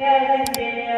Yeah, yeah, yeah.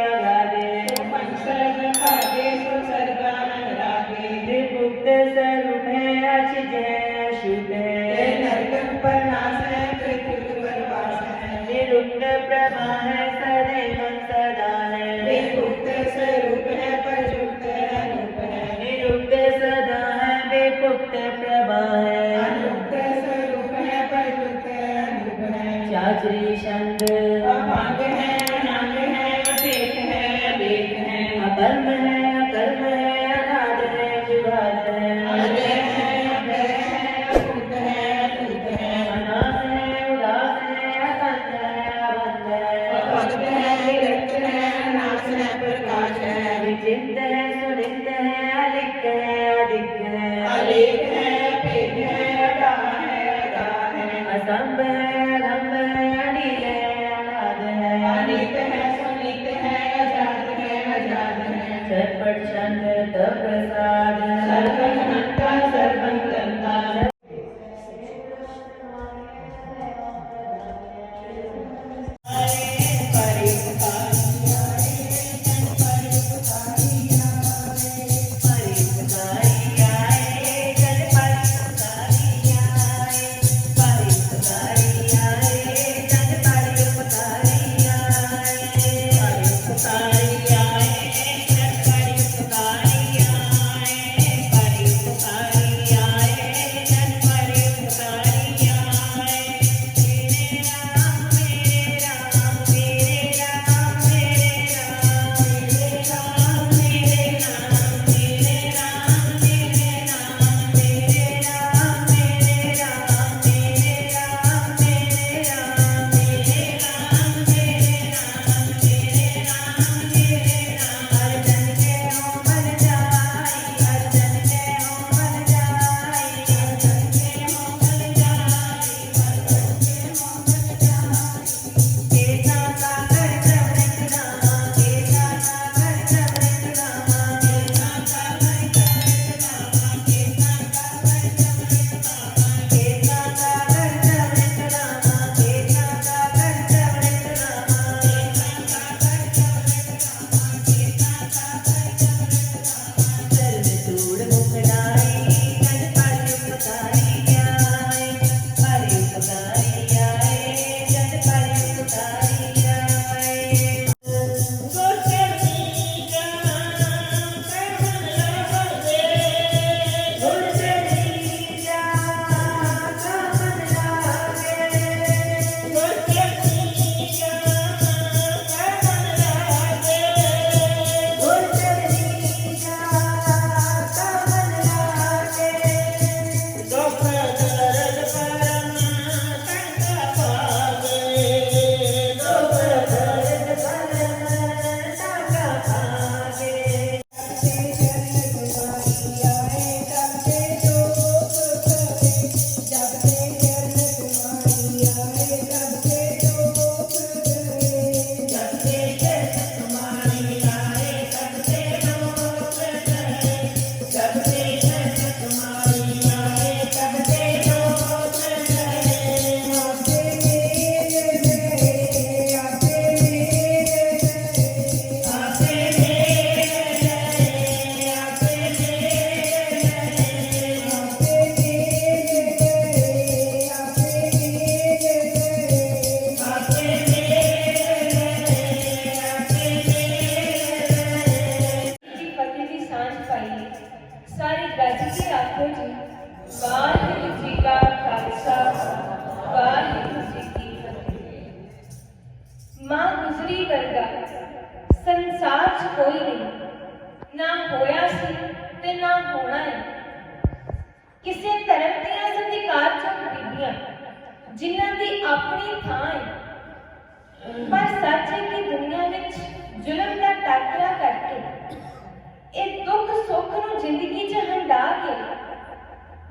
ਉਹਨੂੰ ਜ਼ਿੰਦਗੀ 'ਚ ਹੰਡਾ ਕੇ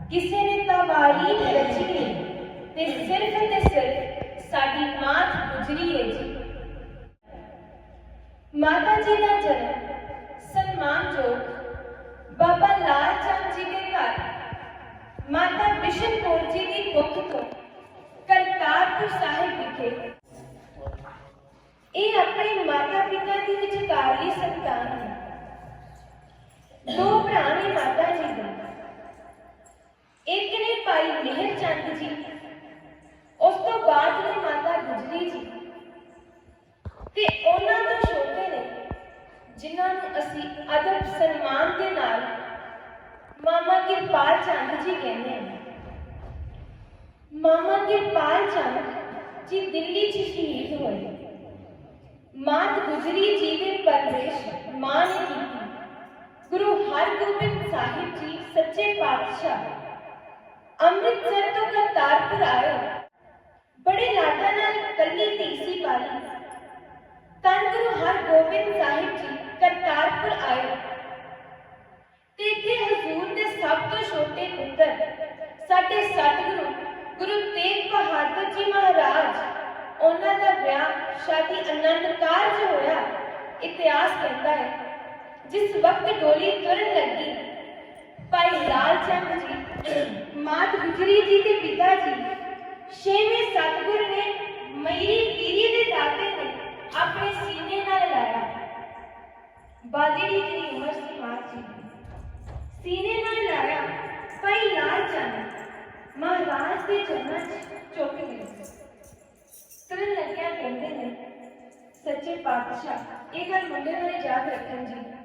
ਕਿਸੇ ਨੇ ਤਵਾਰੀਖ ਰਚੀ ਹੈ ਤੇ ਸਿਰਫ ਤੇ ਸਿਰਫ ਸਾਡੀ ਮਾਤ ਗੁਜਰੀ ਹੈ ਜੀ। ਮਾਤਾ ਜੀ ਦਾ ਜਨਮ ਸਨਮਾਨਯੋਗ ਬਾਬਾ ਲਾਲ ਚੰਦ ਜੀ ਦੇ ਘਰ। ਮਾਤਾ ਬਿਸ਼ਨ ਕੌਰ ਜੀ ਦੀ ਕੁੱਖ ਤੋਂ ਕਰਤਾਰਪੁਰ ਸਾਹਿਬ ਵਿਖੇ। ਇਹ ਆਪਣੇ ਮਾਤਾ ਪਿਤਾ ਦੀ ਵਿਚਕਾਰਲੀ ਸੰਤਾਨ ਹੈ। दो प्राणी माता जी का। एक ने पाई मेहर चंद जी, उस तो बाद ने माता गुजरी जी। ते ओना तो छोटे ने, जिन्हां नु असि अदब सम्मान दे नाल मामा किरपाल चंद जी कहने हैं मामा के चंद जी दिल्ली च शहीद हुए। मात गुजरी जी के परवेश माँ ने की ਗੁਰੂ ਹਰਗੋਬਿੰਦ ਸਾਹਿਬ ਜੀ, ਸੱਚੇ ਪਾਤਸ਼ਾਹ। ਅੰਮ੍ਰਿਤਸਰ ਤੋਂ ਕਰਤਾਰਪੁਰ ਆਏ ਬੜੇ ਲਾਡਾਂ ਨਾਲ ਕੱਲੀ ਧੀ ਪਾਲੀ ਧੰਨ ਗੁਰੂ ਹਰਗੋਬਿੰਦ ਸਾਹਿਬ ਜੀ, ਕਰਤਾਰਪੁਰ ਆਏ ਤੇ ਇੱਥੇ ਹਜ਼ੂਰ ਦੇ ਸਭ ਤੋਂ ਛੋਟੇ ਪੁੱਤਰ, ਸਾਡੇ ਸਤਿਗੁਰੂ ਗੁਰੂ ਤੇਗ ਬਹਾਦਰ ਜੀ ਮਹਾਰਾਜ, ਉਹਨਾਂ ਦਾ ਵਿਆਹ ਸ਼ਾਦੀ ਆਨੰਦ ਕਾਰਜ ਹੋਇਆ, ਇਤਿਹਾਸ ਕਹਿੰਦਾ ਹੈ। जिस वक्त डोली तुरन लगी भाई लाल चंद जी, मात गुजरी जी के पिता जी छेवे सतगुर ने मईरी पीरी के दाते ने अपने सीने नाल लाया। बादली जी की उम्र सी मात जी सीने नाल लाया भाई लाल चंद। महाराज के चरणा चुक गए। तुरन लग्या कहते हैं सच्चे पातशाह एक गल मुंडे वाले याद रखन जी।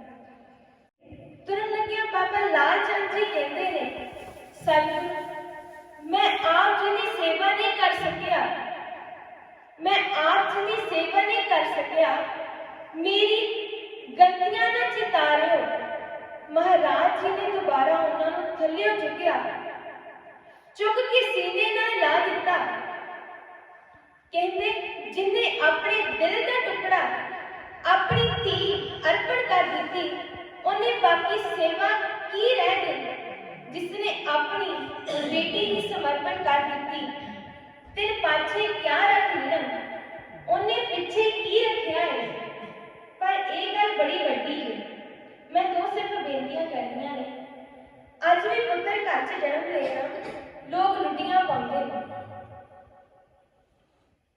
ਤੁਰਨ ਲੱਗਿਆ ਬਾਬਾ ਲਾਲ ਚੰਦ ਜੀ ਕਹਿੰਦੇ ਨੇ ਸਤਿਗੁਰੂ ਮੈਂ ਆਪ ਜੀ ਦੀ ਸੇਵਾ ਨਹੀਂ ਕਰ ਸਕਿਆ ਮੈਂ ਆਪ ਜੀ ਦੀ ਸੇਵਾ ਨਹੀਂ ਕਰ ਸਕਿਆ ਮੇਰੀ ਗਲਤੀਆਂ ਨਾ ਚਿਤਾਰਿਓ ਮਹਾਰਾਜ ਜੀ ਨੇ ਦੁਬਾਰਾ ਉਹਨਾਂ ਨੂੰ ਥੱਲਿਓ ਚੁੱਕਿਆ ਚੁੱਕ ਕੇ ਸੀਨੇ ਨਾਲ ਲਾ ਦਿੱਤਾ ਕਹਿੰਦੇ ਜਿਨੇ ਆਪਣੇ ਦਿਲ ਦਾ ਟੁਕੜਾ ਆਪਣੀ ਧੀ ਅਰਪਣ ਕਰ ਦਿੱਤੀ ਉਹਨੇ ਬਾਕੀ ਸੇਵਾ ਕੀ ਰਹਿ ਗਈ ਜਿਸਨੇ ਆਪਣੀ ਬੇਟੀ ਹੀ ਸਮਰਪਣ ਕਰ ਦਿੱਤੀ ਤੇ ਪਾਛੇ ਕਿਆ ਰੱਖ ਲਿਆ ਉਹਨੇ ਪਿੱਛੇ ਕੀ ਰੱਖਿਆ ਹੈ ਪਰ ਇਹ ਗੱਲ ਬੜੀ ਵੱਡੀ ਹੈ ਮੈਂ ਦੋ ਸਿਰਫ ਬੇਨਤੀਆਂ ਕਰਨੀਆਂ ਨੇ ਅੱਜ ਵੀ ਪੁੱਤਰ ਘਰ 'ਚ ਜਨਮ ਲਿਆ ਲੋਕ ਲੁੱਡੀਆਂ ਪਾਉਂਦੇ ਨੇ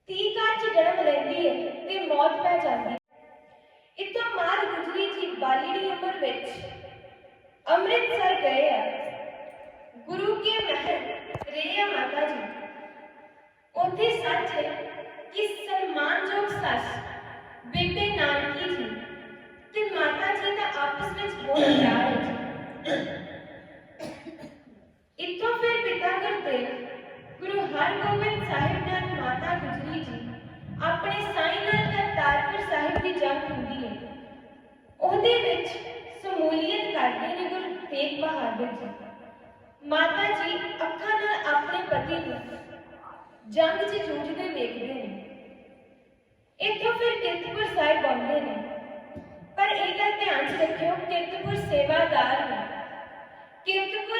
ਧੀ ਘਰ 'ਚ ਜਨਮ ਲੈਂਦੀ ਹੈ ਤੇ ਮੌਤ ਪੈ ਜਾਂਦੀ ਬਾਲੀੜੀ ਉਮਰ ਵਿੱਚ ਅੰਮ੍ਰਿਤਸਰ ਗਏ ਆ ਗੁਰੂ ਕੇ ਮਹਿਲ ਰੇਆ ਮਾਤਾ ਜੀ ਉੱਥੇ ਸੱਚ ਹੈ ਕਿ ਸਨਮਾਨਯੋਗ ਸੱਸ ਬੇਬੇ ਨਾਨਕੀ ਜੀ ਤੇ ਮਾਤਾ ਜੀ ਦਾ ਆਪਸ ਵਿੱਚ ਬਹੁਤ ਪਿਆਰ ਹੈ ਇੱਥੋਂ ਫਿਰ ਪਿਤਾ ਗੁਰਦੇਵ ਗੁਰੂ ਹਰਗੋਬਿੰਦ ਸਾਹਿਬ ਨਾਲ ਮਾਤਾ ਗੁਜਰੀ ਜੀ ਆਪਣੇ ਸਾਈਂ ਨਾਲ ਕਰਤਾਰਪੁਰ ਸਾਹਿਬ ਦੀ ਜੰਗ ਹੁੰਦੀ ਹੈ ਉਹਦੇ ਵਿੱਚ ਸਮੂਲੀਅਤ ਕਰਦੇ ਨੇ ਗੁਰੂ ਤੇਗ ਬਹਾਦਰ ਜੀ ਮਾਤਾ ਜੀ ਅੱਖਾਂ ਨਾਲ ਆਪਣੇ ਪਤੀ ਨੂੰ ਜੰਗ 'ਚ ਜੂਝਦੇ ਵੇਖਦੇ ਨੇ ਇੱਥੋਂ ਫਿਰ ਕੀਰਤਪੁਰ ਸਾਹਿਬ ਆਉਂਦੇ ਨੇ ਪਰ ਇਹ ਗੱਲ ਧਿਆਨ 'ਚ ਰੱਖਿਓ ਕੀਰਤਪੁਰ ਸੇਵਾਦਾਰ ਨੇ ਕੀਰਤਪੁਰ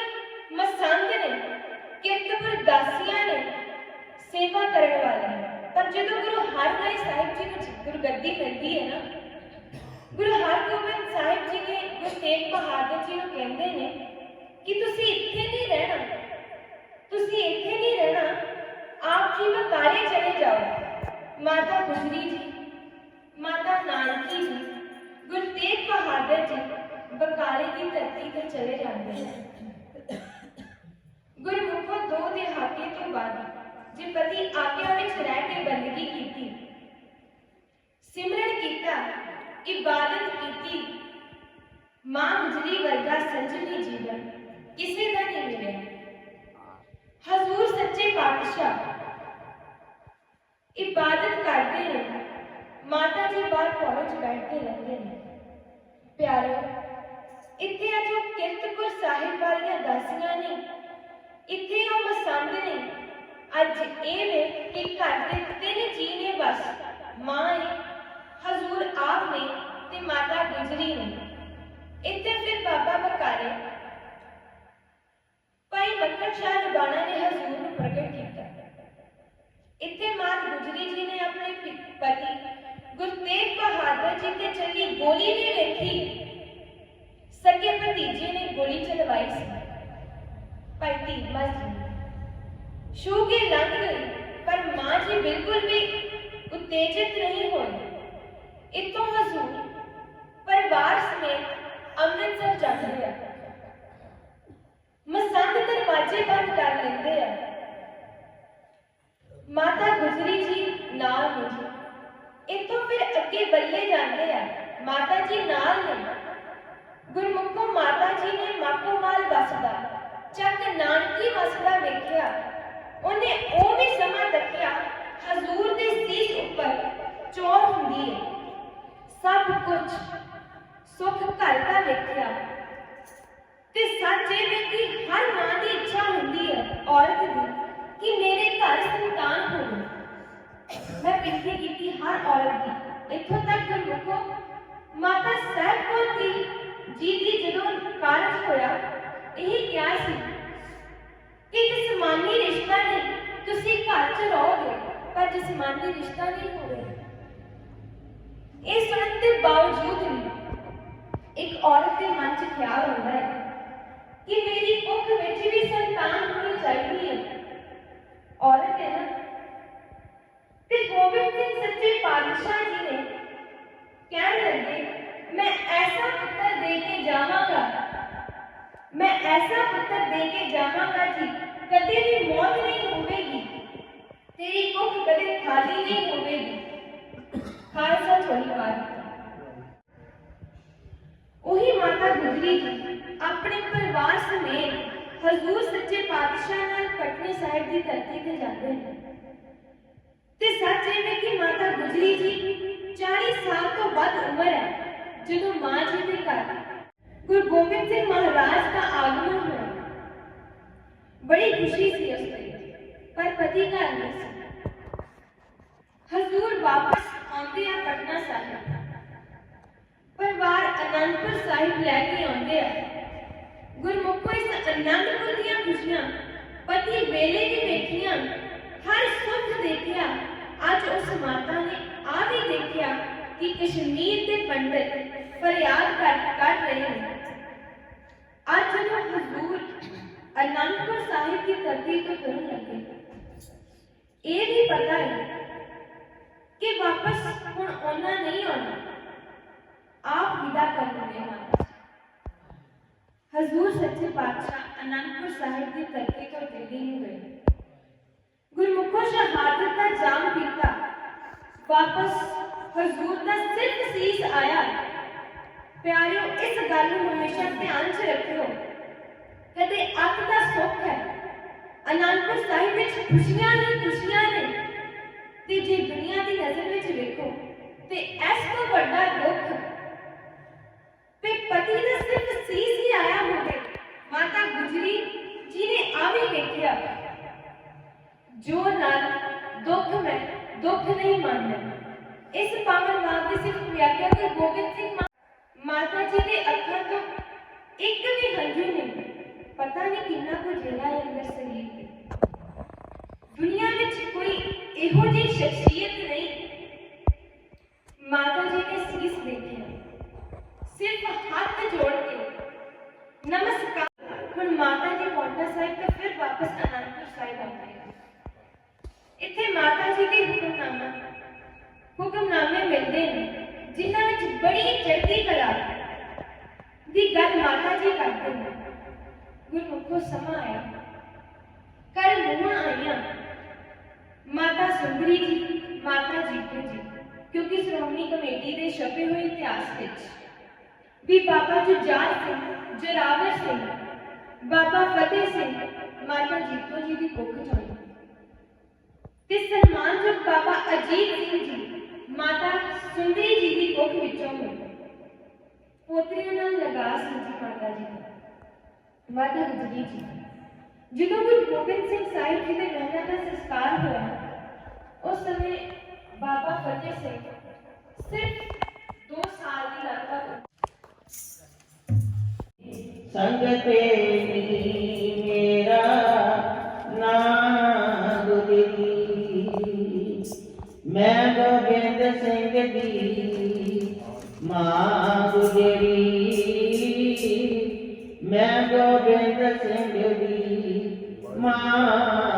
ਮਸੰਦ ਨੇ ਕੀਰਤਪੁਰ ਦਾਸੀਆਂ ਨੇ ਸੇਵਾ ਕਰਨ ਵਾਲੇ ਨੇ ਪਰ ਜਦੋਂ ਗੁਰੂ ਹਰਗੋਬਿੰਦ ਸਾਹਿਬ ਜੀ ਨੂੰ ਗੁਰਗੱਦੀ ਮਿਲਦੀ ਹੈ ਨਾ ਗੁਰੂ ਹਰਗੋਬਿੰਦ ਸਾਹਿਬ ਜੀ ਨੇ ਗੁਰੂ ਤੇਗ ਬਹਾਦਰ ਜੀ ਨੂੰ ਕਹਿੰਦੇ ਨੇ ਕਿ ਤੁਸੀਂ ਇੱਥੇ ਨਹੀਂ ਰਹਿਣਾ ਤੁਸੀਂ ਇੱਥੇ ਨਹੀਂ ਰਹਿਣਾ ਆਪ ਜੀ ਬਕਾਲੇ ਚਲੇ ਜਾਓ ਮਾਤਾ ਗੁਜਰੀ ਜੀ ਮਾਤਾ ਨਾਨਕੀ ਜੀ ਗੁਰੂ ਤੇਗ ਬਹਾਦਰ ਜੀ ਬਕਾਲੇ ਦੀ ਧਰਤੀ ਤੇ ਚਲੇ ਜਾਂਦੇ ਨੇ ગોલી ને વેઠી સગે ભતીજીને ગોલી ચલવાઈ છે पर तीन मस शू के लग गई, पर माँ जी बिल्कुल भी उत्तेजित नहीं हुई। इतो हजूर परिवार समेत अमृतसर जा रहे हैं। मसंद दरवाजे बंद कर लेते हैं। माता गुजरी जी नाल मुझे इतों फिर अगे बल्ले जाते हैं। माता जी नाल ने गुरमुखों माता जी ने माको माल वसदा चक नानकी वसदा देखा उन्हें ओ भी समा तकिया, हजूर दे सीस ऊपर चोर हुंदी है। सब कुछ सुख करता देखा ते सच्चे व्यक्ति हर माँ दी इच्छा हुंदी है, औरत दी, कि मेरे घर संतान हो मैं पिछले की हर औरत दी। इतों तक गुरमुखो ਮਾਤਾ ਸਾਹਿਬ ਕੌਰ ਦੀ ਜੀ ਦੀ ਜਦੋਂ ਕਾਰਜ ਹੋਇਆ ਇਹ ਕਿਹਾ ਸੀ ਕਿ ਜਿਸਮਾਨੀ ਰਿਸ਼ਤਾ ਨਹੀਂ ਤੁਸੀਂ ਘਰ 'ਚ ਰਹੋਗੇ ਪਰ ਜਿਸਮਾਨੀ ਰਿਸ਼ਤਾ ਨਹੀਂ ਹੋਵੇਗਾ ਇਹ ਸੁਣਨ ਦੇ ਬਾਵਜੂਦ ਵੀ ਇੱਕ ਔਰਤ ਦੇ ਮਨ 'ਚ ਖਿਆਲ ਹੁੰਦਾ ਹੈ ਕਿ ਮੇਰੀ ਪੁੱਤਰ ਦੇ ਕੇ ਜਾਵਾਂਗਾ ਮੈਂ ਐਸਾ ਪੁੱਤਰ ਦੇ ਕੇ ਜਾਵਾਂਗਾ ਜੀ ਕਦੇ ਵੀ ਮੌਤ ਨਹੀਂ ਹੋਵੇਗੀ ਤੇਰੀ ਕੁੱਖ ਕਦੇ ਖਾਲੀ ਨਹੀਂ ਹੋਵੇਗੀ ਖਾਲਸਾ ਚੋਰੀ ਪਾਰ ਉਹੀ ਮਾਤਾ ਗੁਜਰੀ ਜੀ ਆਪਣੇ ਪਰਿਵਾਰ ਸਮੇਤ ਹਜ਼ੂਰ ਸੱਚੇ ਪਾਤਸ਼ਾਹ ਨਾਲ ਪਟਨੇ ਸਾਹਿਬ ਦੀ ਧਰਤੀ ਤੇ ਜਾਂਦੇ ਨੇ ਤੇ ਸੱਚ ਇਹ ਹੈ ਕਿ ਮਾਤਾ ਗੁਜਰੀ ਜੀ 40 ਸਾਲ ਤੋਂ ਵੱਧ ਉਮਰ ਹੈ जो माँ जी ने कहा गुरु गोविंद सिंह महाराज का आगमन हुआ। बड़ी खुशी थी उसमें पर पति का नहीं हजूर वापस आते हैं पटना साहिब। परिवार अनंतपुर साहिब लेके आते हैं। गुरमुख गुरमुखो इस अनंतपुर दिया खुशियाँ, पति बेले की देखिया हर सुख देखिया। आज उस माता ने आ भी देखिया कि कश्मीर के पंडित फरियाद कर कर रहे हैं। आज जब हम हजूर अनंतपुर साहिब की तरतीब तो करूँ लगे ये भी पता है कि वापस हूँ ओना नहीं आना, आप विदा कर रहे हैं हजूर सच्चे पातशाह अनंतपुर साहिब की तरती तो दिल्ली में गए। गुरमुखों शहादत का जाम पीता वापस हजूर का सिर्फ़ सीस आया। ਪਿਆਰਿਓ ਇਸ ਗੱਲ ਨੂੰ ਹਮੇਸ਼ਾ ਧਿਆਨ 'ਚ ਰੱਖਿਓ ਕਦੇ ਅੱਤ ਦਾ ਸੁੱਖ ਹੈ ਅਨੰਦਪੁਰ ਸਾਹਿਬ ਵਿੱਚ ਖੁਸ਼ੀਆਂ ਹੀ ਖੁਸ਼ੀਆਂ ਨੇ ਤੇ ਜੇ ਦੁਨੀਆ ਦੀ ਨਜ਼ਰ ਵਿੱਚ ਵੇਖੋ ਤੇ ਇਸ ਤੋਂ ਵੱਡਾ ਦੁੱਖ ਤੇ ਪਤੀ ਦਾ ਸਿਰਫ ਸੀਸ ਹੀ ਆਇਆ ਹੋਵੇ ਮਾਤਾ ਗੁਜਰੀ ਜੀ ਨੇ ਆ ਵੀ ਵੇਖਿਆ ਜੋ ਨਾਲ ਦੁੱਖ ਮੈਂ ਦੁੱਖ ਨਹੀਂ ਮੰਨਦਾ ਇਸ ਪਾਵਨ ਨਾਮ ਦੀ ਸਿਰਫ ਵਿਆਖਿਆ ਤੇ ਗੋਬਿੰਦ ਸਿੰਘ ਮਾ- ਮਾਤਾ ਜੀ ਦੇ ਅੱਖਾਂ ਤੋਂ ਇੱਕ ਵੀ ਹੰਝੂ ਨਹੀਂ ਪਤਾ ਨਹੀਂ ਕਿੰਨਾ ਕੁ ਜਿਹੜਾ ਹੈ ਅੰਦਰ ਸਰੀਰ ਦੇ ਦੁਨੀਆ ਵਿੱਚ ਕੋਈ ਇਹੋ ਜਿਹੀ ਸ਼ਖਸੀਅਤ ਬਾਬਾ ਫਤਿਹ ਸਿੰਘ ਮਾਤਾ ਜੀਤੋ ਜੀ ਦੀ ਕੁੱਖ ਚੋਂ ਤੇ ਸਨਮਾਨਯੋਗ ਬਾਬਾ ਅਜੀਤ ਸਿੰਘ ਜੀ ਮਾਤਾ ਸੁੰਦਰੀ ਜੀ ਦੀ ਕੁੱਖ ਵਿੱਚੋਂ ਹੋਏ ਪੋਤਰੀਆਂ ਨਾਲ ਲਗਾ ਸੀ ਜੀ ਮਾਤਾ ਜੀ ਦਾ। ਮਾਤਾ ਗੁਜਰੀ ਜੀ ਜਦੋਂ ਗੁਰੂ ਗੋਬਿੰਦ ਸਿੰਘ ਸਾਹਿਬ ਜੀ ਦੇ ਮਹਿਲਾ ਦਾ ਸੰਸਕਾਰ ਹੋਇਆ ਉਸ ਸਮੇਂ ਬਾਬਾ ਫਤਿਹ ਸਿੰਘ ਸਿਰਫ 2 ਸਾਲ ਦੀ ਲਗਭਗ ਸੰਗ ਤੇਰੀ ਮੈਂ ਗੋਬਿੰਦ ਸਿੰਘ ਦੀ ਮਾਂ ਗੁਜਰੀ ਮੈਂ ਗੋਬਿੰਦ ਸਿੰਘ ਦੀ ਮਾਂ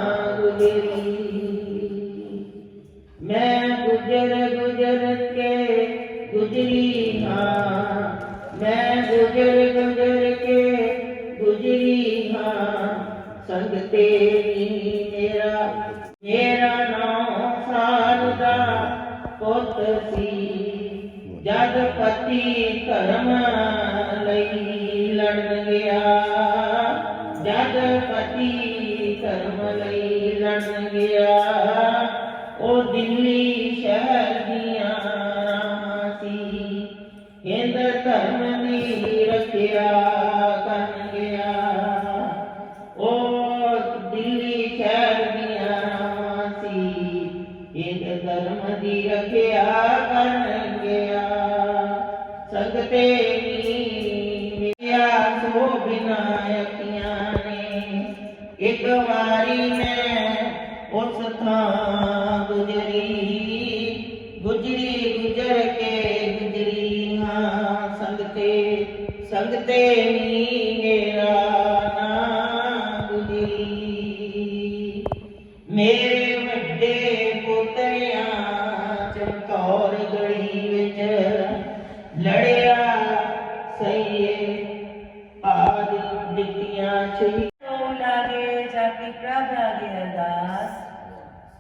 शेटी लागे जाके प्रभ लागे अरदास।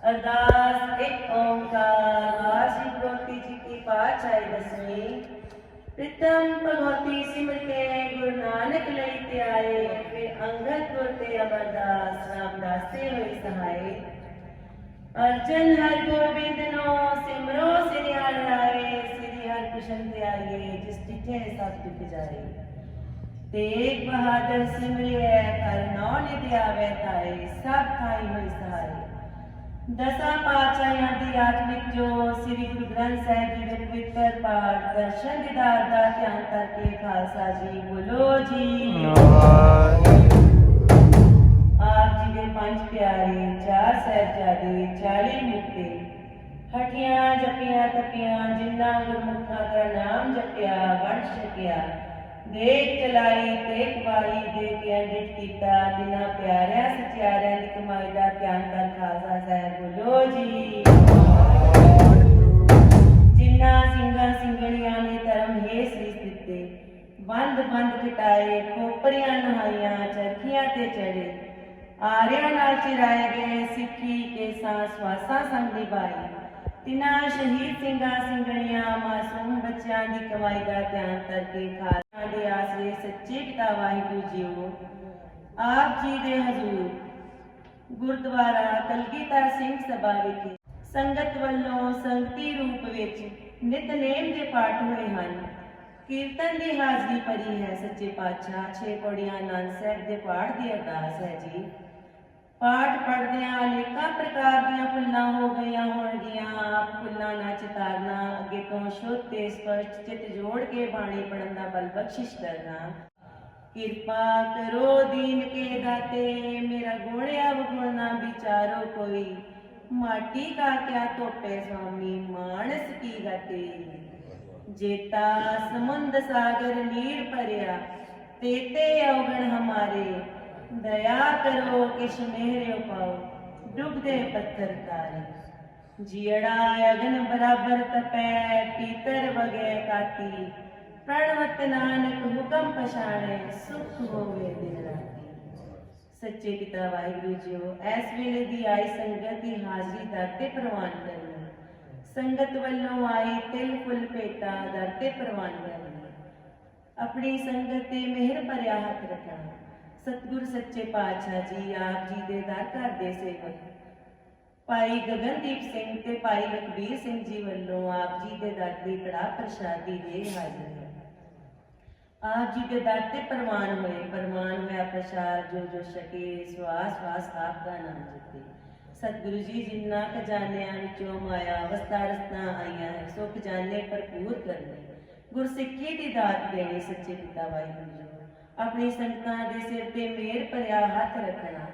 अरदास, एक ओंकार, वासी प्रोति जी की पाठ आई बसनी। प्रीतम भगवती सिमरते गुरु नानक लईते आए, फिर अंगद गुरते अमरदास, रामदास से हुई सहाय। अर्जन हर गोविंद नो सिमरो सिरि हर राय सिरि हर कृष्ण ते आइए जिस टिठे सब टिक जाए। ਟਿਠੇ ਸਭ ਟਿਕ ਜਾਏ ਤੇਗ ਬਹਾਦਰ ਸਿਮਰਿਐ ਕਰ ਨੌ ਨਿਧਿ ਆਵੇ ਤਾਏ ਸਭ ਥਾਈ ਹੋਈ ਸਹਾਈ ਦਸਾਂ ਪਾਤਸ਼ਾਹਾਂ ਦੀ ਆਤਮਿਕ ਜੋ ਸ੍ਰੀ ਗੁਰੂ ਗ੍ਰੰਥ ਸਾਹਿਬ ਜੀ ਦੇ ਪਵਿੱਤਰ ਪਾਠ ਦਰਸ਼ਨ ਦੀਦਾਰ ਦਾ ਧਿਆਨ ਕਰਕੇ ਖਾਲਸਾ ਜੀ ਬੋਲੋ ਜੀ ਆਪ ਜੀ ਦੇ ਪੰਜ ਪਿਆਰੇ ਚਾਰ ਸਾਹਿਬਜ਼ਾਦੇ 40 ਮੁਕਤੇ ਹਟੀਆਂ ਜਪੀਆਂ ਤਪੀਆਂ ਜਿਨ੍ਹਾਂ ਗੁਰਮੁਖਾਂ ਦਾ ਨਾਮ ਜਪਿਆ ਵੰਡ ਛਕਿਆ ਦੇਖ ਚਲਾਈ ਦੇਖ ਵਾਰੀ ਦੇ ਕੇ ਅੰਡਿਤ ਕੀਤਾ ਜਿਨ੍ਹਾਂ ਪਿਆਰਿਆਂ ਸਚਿਆਰਿਆਂ ਦੀ ਕਮਾਈ ਦਾ ਧਿਆਨ ਕਰ ਖਾਲਸਾ ਸਾਹਿਬ ਬੋਲੋ ਜੀ ਜਿਨ੍ਹਾਂ ਸਿੰਘਾਂ ਸਿੰਘਣੀਆਂ ਨੇ ਧਰਮ ਹੈ ਸੀਸ ਦਿੱਤੇ ਬੰਦ ਬੰਦ ਘਟਾਏ ਖੋਪਰੀਆਂ ਨਹਾਈਆਂ ਚਰਖੀਆਂ ਤੇ ਚੜੇ ਆਰਿਆਂ ਨਾਲ ਚਿਰਾਏ ਗਏ ਸਿੱਖੀ ਕੇ ਸਾਂ ਸਵਾਸਾਂ ਸੰਗ ਨਿਭਾਈ ਤਿਨਾਂ ਸ਼ਹੀਦ ਸਿੰਘਾਂ ਸਿੰਘਣੀਆਂ, ਮਾਸੂਮ ਬੱਚਿਆਂ ਦੀ ਕਮਾਈ ਦਾ ਧਿਆਨ ਕਰਕੇ ਖਾਲਸਾ ਦੇ ਆਸਰੇ ਸੱਚੇ ਪਿਤਾ ਵਾਹਿਗੁਰੂ ਜੀਓ ਆਪ ਜੀ ਦੇ ਹਜ਼ੂਰ ਗੁਰਦੁਆਰਾ ਕਲਗੀਧਰ ਸਿੰਘ ਸਭਾ ਵਿਖੇ ਸੰਗਤ ਵੱਲੋਂ ਸੰਗਤੀ ਰੂਪ ਵਿੱਚ ਨਿਤਨੇਮ ਦੇ ਪਾਠ ਹੋਏ ਹਨ। ਕੀਰਤਨ ਦੀ ਹਾਜ਼ਰੀ ਭਰੀ ਹੈ ਸੱਚੇ ਪਾਤਸ਼ਾਹ, ਛੇ ਪੌੜੀਆਂ ਆਨੰਦ ਸਾਹਿਬ ਦੇ ਪਾਠ ਦੀ ਅਰਦਾਸ ਹੈ ਜੀ। ਪਾਠ ਪੜਦਿਆਂ ਅਨੇਕਾਂ ਪ੍ਰਕਾਰ ਦੀਆਂ ਭੁੱਲਾਂ ਹੋ ਗਈਆਂ ਹੋਣਗੀਆਂ। ਆਪ ਭੁੱਲਾਂ ਨਾ ਚਿਤਾਰਨਾ, ਅੱਗੇ ਤੋਂ ਸ਼ੁੱਧ ਤੇ ਸਪਸ਼ਟ ਚਿਤ ਜੋੜ ਕੇ ਬਾਣੀ ਪੜਨ ਦਾ ਬਲ ਬਖਸ਼ਿਸ਼ ਕਰਨਾ। ਕਿਰਪਾ ਕਰੋ ਦੀਨ ਕੇ ਦਾਤੇ, ਮੇਰਾ ਗੁਣਿਆ ਵਗੁਣ ਵਿਚਾਰੋ ਕੋਈ। ਮਾਟੀ ਕਾ ਕਿਆ ਤੋਪੇ ਸੁਆਮੀ, ਮਾਨਸ ਕੀ ਗਤੇ। ਜੇਤਾ ਸਮੁੰਦ ਸਾਗਰ, ਨੀਰ ਭਰਿਆ, ਤੇਤੇ ਅਵਗਣ ਹਮਾਰੇ। ਦਇਆ ਕਰੋ ਕਿਛ ਮਿਹਰਿਓ ਪਾਓ ਡੁੱਬਦੇ ਪੱਥਰ ਤਾਰੇ ਜੀੜਾ ਅਗਨ ਬਰਾਬਰ ਤਪੈ ਪੀਤਰ ਵਗੇ ਕਾਤੀ ਪ੍ਰਣਵਤ ਨਾਨਕ ਹੁਕਮ ਪਛਾਣੇ ਸੁਖ ਹੋਵੇ ਦਿਨ ਰਾਤੀ ਸੱਚੇ ਪਿਤਾ ਵਾਹਿਗੁਰੂ ਜੀਓ ਇਸ ਵੇਲੇ ਦੀ ਆਈ ਸੰਗਤ ਦੀ ਹਾਜ਼ਰੀ ਦਰ ਤੇ ਪ੍ਰਵਾਨ ਕਰਨੀ ਸੰਗਤ ਵੱਲੋਂ ਆਈ ਤਿਲ ਫੁੱਲ ਭੇਟਾ ਦਰ ਤੇ ਪ੍ਰਵਾਨ ਕਰਨੀ ਆਪਣੀ ਸੰਗਤ ਤੇ ਮਿਹਰ ਭਰਿਆ ਹੱਥ ਰੱਖਣਾ ਸਤਿਗੁਰ ਸੱਚੇ ਪਾਤਸ਼ਾਹ ਜੀ ਆਪ ਜੀ ਦੇ ਦਰ ਘਰ ਦੇ ਸੇਵਕ ਭਾਈ ਗਗਨਦੀਪ ਸਿੰਘ ਤੇ ਭਾਈ ਲਖਬੀਰ ਸਿੰਘ ਜੀ ਵੱਲੋਂ ਆਪ ਜੀ ਦੇ ਦਰ ਦੀ ਕੜਾ ਪ੍ਰਸ਼ਾਦੀ ਦੇ ਹਾਜ਼ਰ ਹੈ ਆਪ ਜੀ ਦੇ ਦਰ ਤੇ ਪ੍ਰਮਾਨ ਹੋਏ ਪ੍ਰਮਾਨ ਹੋਇਆ ਪ੍ਰਸ਼ਾਦ ਜੋ ਜੋ ਛਕੇ ਸਵਾਸ ਸਵਾਸ ਆਪ ਦਾ ਨਾਮ ਜਪੇ ਸਤਿਗੁਰੂ ਜੀ ਜਿੰਨਾ ਖਜ਼ਾਨਿਆਂ ਵਿੱਚੋਂ ਮਾਇਆ ਅਵਸਥਾ ਰਸਨਾ ਆਈਆਂ ਹੈ ਸੋ ਖਜ਼ਾਨੇ ਭਰਪੂਰ ਕਰਨੇ ਗੁਰਸਿੱਖੀ ਦੀ ਦਾਤ ਦੇਣੀ ਸੱਚੇ ਪਿਤਾ ਵਾਹਿਗੁਰੂ ਜੀ ਆਪਣੀ ਸੰਗਤਾਂ ਦੇ ਸਿਰ ਤੇ ਮੇਰ ਭਰਿਆ ਹੱਥ ਰੱਖਣਾ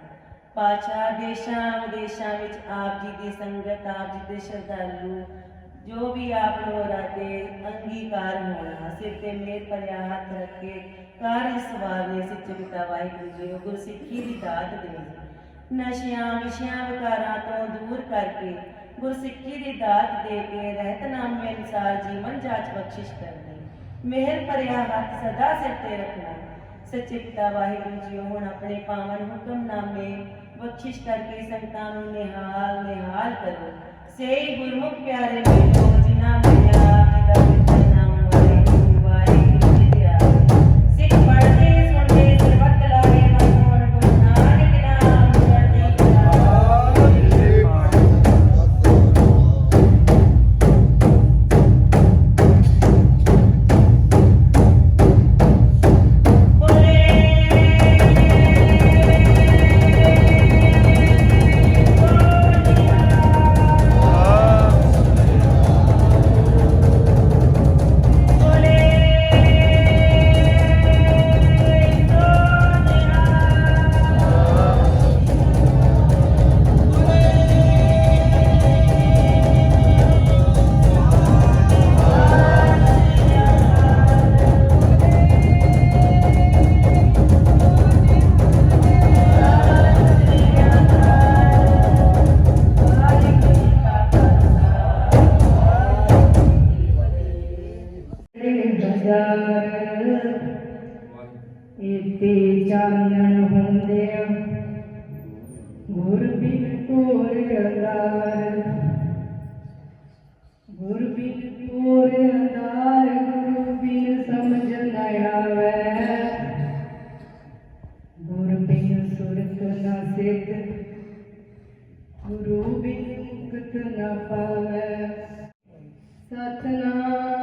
ਪਾਛਾ ਦੇਸ਼ਾਂ ਵਿਦੇਸ਼ਾਂ ਵਿੱਚ ਆਪ ਜੀ ਦੀ ਸੰਗਤ ਆਪ ਜੀ ਦੇ ਸ਼ਰਧਾਲੂ ਜੋ ਵੀ ਆਪ ਲੋਰਾ ਤੇ ਅੰਗੀਕਾਰ ਹੋਣਾ ਸਿਰ ਤੇ ਮੇਰ ਭਰਿਆ ਹੱਥ ਰੱਖ ਕੇ ਕਾਰਜ ਸਵਾਰਨੇ ਸੱਚੇ ਪਿਤਾ ਵਾਹਿਗੁਰੂ ਜੀ ਉਹ ਗੁਰਸਿੱਖੀ ਦੀ ਦਾਤ ਦੇਣੀ ਨਸ਼ਿਆਂ ਵਿਸ਼ਿਆਂ ਵਿਕਾਰਾਂ ਤੋਂ ਦੂਰ ਕਰਕੇ ਗੁਰਸਿੱਖੀ ਦੀ ਦਾਤ ਦੇ ਕੇ ਰਹਿਤਨਾਮੇ ਅਨੁਸਾਰ ਜੀਵਨ ਜਾਚ ਬਖਸ਼ਿਸ਼ ਕਰਨੀ ਮਿਹਰ ਭਰਿਆ ਹੱਥ ਸਦਾ ਸਿਰ ਤੇ ਰੱਖਣਾ ਸੱਚੇ ਪਿਤਾ ਵਾਹਿਗੁਰੂ ਜੀ ਹੁਣ ਆਪਣੇ ਪਾਵਨ ਹੁਕਮਨਾਮੇ ਬਖਸ਼ਿਸ਼ ਕਰਕੇ ਸੰਗਤਾਂ ਨੂੰ ਨਿਹਾਲ ਨਿਹਾਲ ਕਰੋ ਸੇ ਗੁਰਮੁਖ ਪਿਆਰੇ ਮੇਰੋ ਜਿਨ੍ਹਾਂ ਮਿਲਿਆ ਗੁਰ ਨਾ ਸੇਤ ਗੁਰੂ ਬਿਨ ਮੁਕਤ ਨਾ ਪਾਵੇ। ਸਤਨਾਮ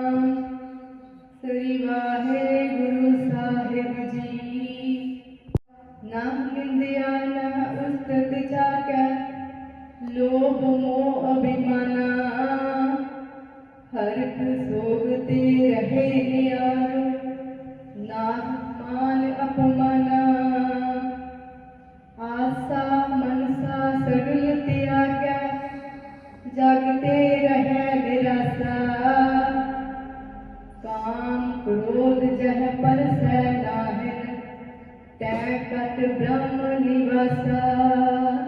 ਸਾਚ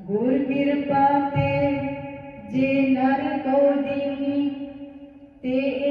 ਗੁਰ ਕਿਰਪਾ ਤੇ ਜੇ ਨਰ ਕੋ ਦੀਨੀ ਤੇ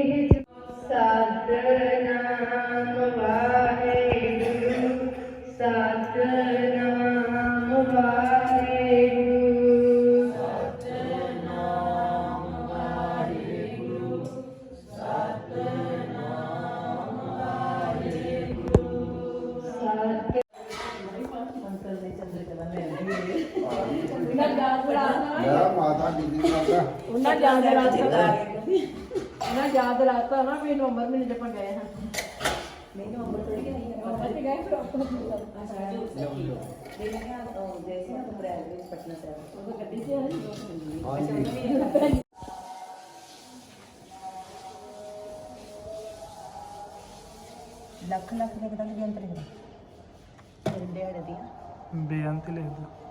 ਲੱਖ ਲੱਖ ਦੇ ਬਦਲ ਗਏ ਅੰਤਰੇ ਦੇ ਦਿਹਾੜੇ ਦੀਆਂ ਬੇਅੰਤ ਲਿਖਦਾ